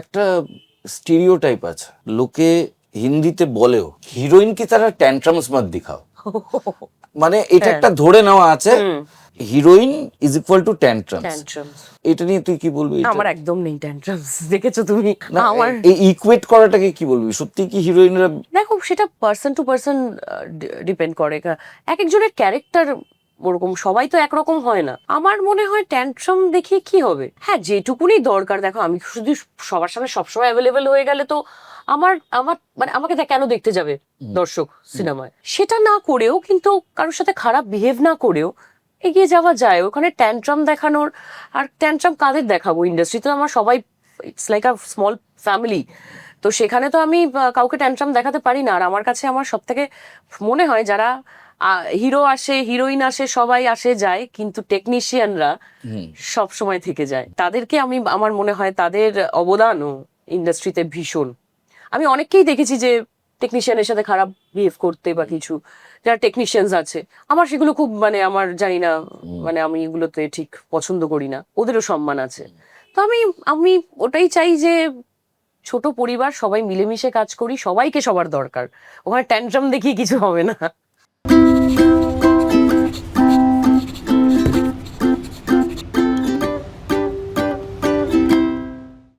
একটা stereo type আছে। লোকে হিন্দিতে বলেও হিরোইন কি তারা ট্যান্ট্রামস মত দিখাও? মানে এটা একটা ধরে নেওয়া আছে heroine is equal to tantrums এটা নিয়ে তুই কি বলবি? আমার একদম নেই ট্যান্ট্রামস দেখেছ তুমি? আমার এই ইকুয়েট করাটাকে কি বলবি? সত্যি কি হিরোইনরা দেখো সেটা পার্সন টু পার্সন ডিপেন্ড করে। এক একজনের ক্যারেক্টার ওরকম সবাই তো একরকম হয় না। আমার মনে হয় ট্যান্ট্রাম দেখিয়ে কি হবে? হ্যাঁ যেটুকুনি দরকার দেখো আমি শুধু সবার সামনে সবসময় অ্যাভেলেবেল হয়ে গেলে তো আমার আমার মানে আমাকে কেন দেখতে যাবে দর্শক সিনেমায়? সেটা না করেও কিন্তু কারোর সাথে খারাপ বিহেভ না করেও এগিয়ে যাওয়া যায়। ওখানে ট্যান্ট্রাম দেখানোর আর ট্যান্ট্রাম কাদের দেখাবো? ইন্ডাস্ট্রিতে আমার সবাই it's like a small family তো সেখানে তো আমি কাউকে ট্যান্ট্রাম দেখাতে পারি না। আর আমার কাছে আমার সব থেকে মনে হয় যারা হিরো আসে হিরোইন আসে সবাই আসে যায় কিন্তু টেকনিশিয়ানরা সব সময় থেকে যায়। তাদেরকে আমি আমার মনে হয় তাদের অবদানও ইন্ডাস্ট্রিতে ভীষণ। আমি অনেককেই দেখেছি যে টেকনিশিয়ানের সাথে খারাপ বিহেভ করতে বা কিছু যারা টেকনিশিয়ানস আছে। আমার সেগুলো খুব মানে আমার জানি না মানে আমি এগুলোতে ঠিক পছন্দ করি না। ওদেরও সম্মান আছে। তো আমি আমি ওটাই চাই যে ছোট পরিবার সবাই মিলেমিশে কাজ করি সবাইকে সবার দরকার। ওখানে ট্যান্ট্রাম দেখিয়ে কিছু হবে না। Thank you.